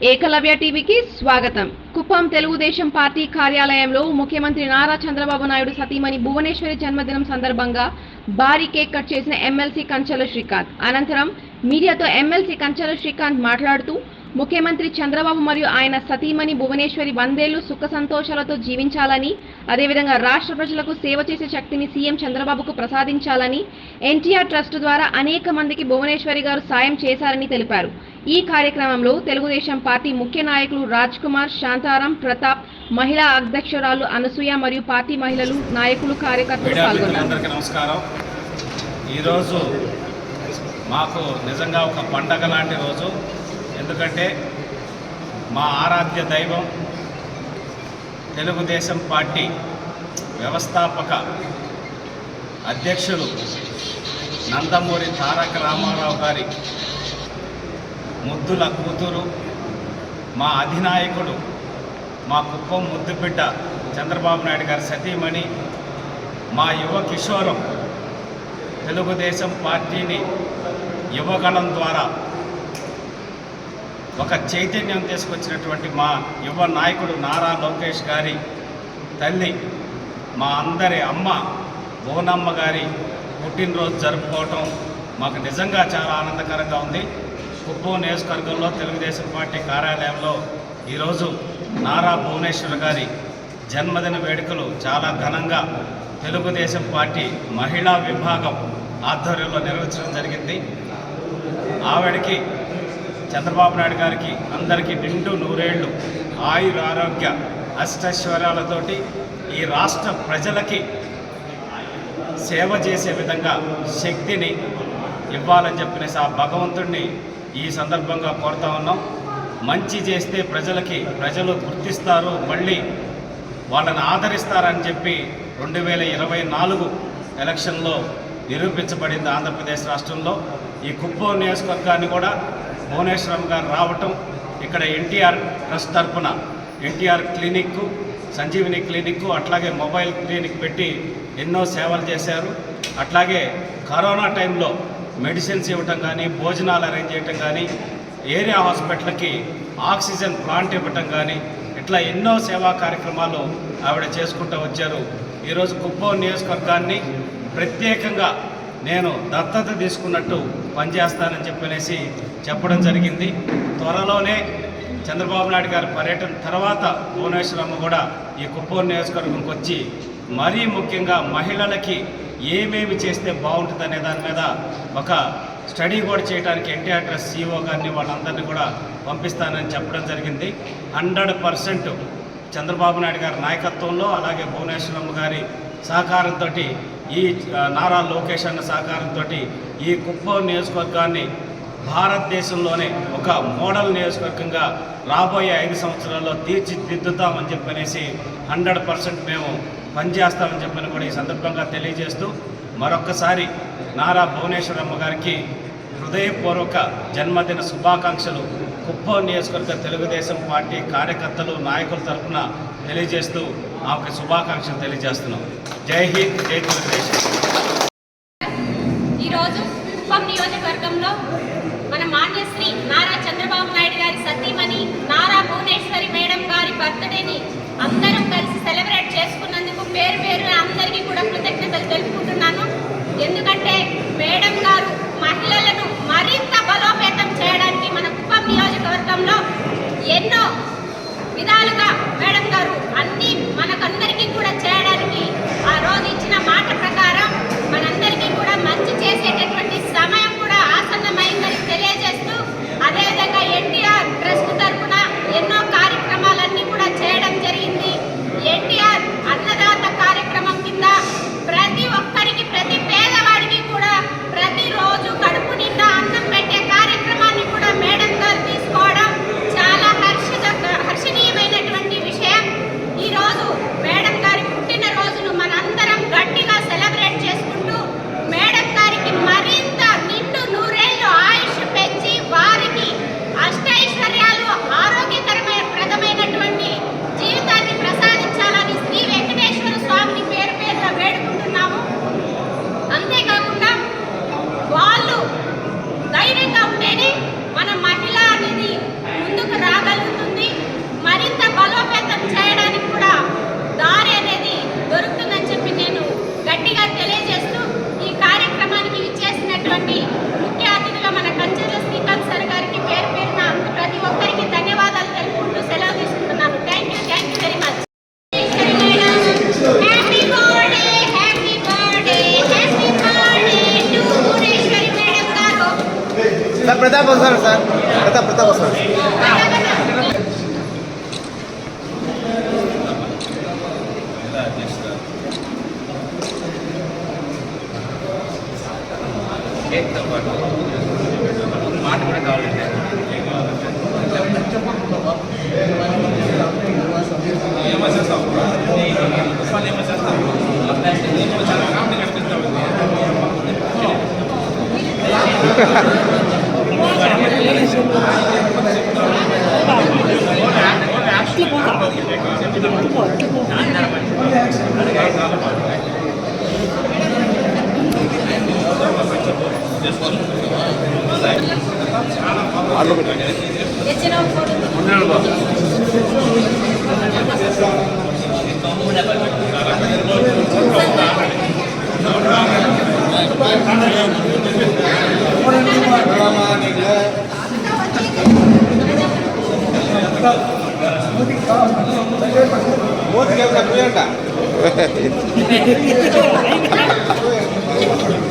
ఏకలవ్య టీవీకి స్వాగతం. కుప్పం తెలుగుదేశం పార్టీ కార్యాలయంలో ముఖ్యమంత్రి నారా చంద్రబాబు నాయుడు సతీమణి భువనేశ్వరి జన్మదినం సందర్భంగా భారీ కేక్ కట్ చేసిన ఎమ్మెల్సీ కంచెల శ్రీకాంత్. అనంతరం మీడియాతో ఎమ్మెల్సీ కంచెల శ్రీకాంత్ మాట్లాడుతూ ముఖ్యమంత్రి చంద్రబాబు మరియు ఆయన సతీమణి భువనేశ్వరి వందేళ్ళు సుఖ సంతోషాలతో జీవించాలని అదేవిధంగా రాష్ట్ర ప్రజలకు సేవ చేసే శక్తిని సీఎం చంద్రబాబుకు ప్రసాదించాలని ఎన్టీఆర్ ట్రస్ట్ ద్వారా అనేక మందికి భువనేశ్వరి గారు సాయం చేశారని తెలిపారు. ఈ కార్యక్రమంలో తెలుగుదేశం పార్టీ ముఖ్య నాయకులు రాజ్ కుమార్ శాంతారాం ప్రతాప్ మహిళా అధ్యక్షురాలు అనసూయ మరియు పార్టీ మహిళలు నాయకులు కార్యకర్తలు పాల్గొన్నారు. మిత్రులందరికీ నమస్కారం. ఈరోజు మాకు నిజంగా ఒక పండగ లాంటి రోజు. ఎందుకంటే మా ఆరాధ్య దైవం తెలుగుదేశం పార్టీ వ్యవస్థాపక అధ్యక్షులు నందమూరి తారక రామారావు గారి ముద్దుల కూతురు మా అధినాయకుడు మా కుప్పం ముద్దుబిడ్డ చంద్రబాబు నాయుడు గారి సతీమణి మా యువ కిషోరం తెలుగుదేశం పార్టీని యువగణం ద్వారా ఒక చైతన్యం తీసుకొచ్చినటువంటి మా యువ నాయకుడు నారా లోకేష్ గారి తల్లి మా అందరి అమ్మ భువనమ్మ గారి పుట్టినరోజు జరుపుకోవటం మాకు నిజంగా చాలా ఆనందకరంగా ఉంది. కుప్పం నియోజకవర్గంలో తెలుగుదేశం పార్టీ కార్యాలయంలో ఈరోజు నారా భువనేశ్వర్ గారి జన్మదిన వేడుకలు చాలా ఘనంగా తెలుగుదేశం పార్టీ మహిళా విభాగం ఆధ్వర్యంలో నిర్వహించడం జరిగింది. ఆవిడకి చంద్రబాబు నాయుడు గారికి అందరికీ నిండు నూరేళ్ళు ఆయుర ఆరోగ్య అష్టైశ్వర్యాలతోటి ఈ రాష్ట్ర ప్రజలకి సేవ చేసే విధంగా శక్తిని ఇవ్వాలని చెప్పిన ఆ భగవంతుడిని ఈ సందర్భంగా కోరుతా ఉన్నాం. మంచి చేస్తే ప్రజలకి ప్రజలు గుర్తిస్తారు మళ్ళీ వాళ్ళని ఆదరిస్తారని చెప్పి రెండు వేల ఇరవై నాలుగు ఎలక్షన్లో నిరూపించబడింది ఆంధ్రప్రదేశ్ రాష్ట్రంలో. ఈ కుప్పం నియోజకవర్గాన్ని కూడా భువనేశ్వరం గారు రావటం ఇక్కడ ఎన్టీఆర్ ట్రస్ట్ తరఫున ఎన్టీఆర్ క్లినిక్ సంజీవిని క్లినిక్ అట్లాగే మొబైల్ క్లినిక్ పెట్టి ఎన్నో సేవలు చేశారు. అట్లాగే కరోనా టైంలో మెడిసిన్స్ ఇవ్వటం కానీ భోజనాలు అరేంజ్ చేయటం కానీ ఏరియా హాస్పిటల్కి ఆక్సిజన్ ప్లాంట్ ఇవ్వటం కానీ ఇట్లా ఎన్నో సేవా కార్యక్రమాలు ఆవిడ చేసుకుంటూ వచ్చారు. ఈరోజు కుప్పం నియోజకవర్గాన్ని ప్రత్యేకంగా నేను దత్తత తీసుకున్నట్టు పనిచేస్తానని చెప్పనేసి చెప్పడం జరిగింది. త్వరలోనే చంద్రబాబు నాయుడు గారి పర్యటన తర్వాత భువనేశ్వరమ్మ కూడా ఈ కుప్పం నియోజకవర్గంకి వచ్చి మరీ ముఖ్యంగా మహిళలకి ఏమేమి చేస్తే బాగుంటుందనే దాని మీద ఒక స్టడీ కూడా చేయడానికి ఎన్టీఆర్ ట్రస్ట్ సీఓ గారిని వాళ్ళందరినీ కూడా పంపిస్తానని చెప్పడం జరిగింది. హండ్రెడ్ పర్సెంట్ చంద్రబాబు నాయుడు గారి నాయకత్వంలో అలాగే భువనేశ్వరమ్మ గారి సహకారంతో ఈ నారా లోకేష్ అన్న సహకారంతో ఈ కుప్పం నియోజకవర్గాన్ని భారతదేశంలోనే ఒక మోడల్ నియోజకవర్గంగా రాబోయే ఐదు సంవత్సరాల్లో తీర్చిదిద్దుతామని చెప్పనేసి హండ్రెడ్ పర్సెంట్ మేము పనిచేస్తామని చెప్పని కూడా ఈ సందర్భంగా తెలియజేస్తూ మరొక్కసారి నారా భువనేశ్వరమ్మ గారికి హృదయపూర్వక జన్మదిన శుభాకాంక్షలు కుప్పం నియోజకవర్గ తెలుగుదేశం పార్టీ కార్యకర్తలు నాయకుల తరఫున తెలియజేస్తూ ఆమెకు శుభాకాంక్షలు తెలియజేస్తున్నాం. జై హింద్ జై Telugu Desam. Sir Pratap sir sir Pratap Pratap sir Ha ha ha. Modi கேட்டா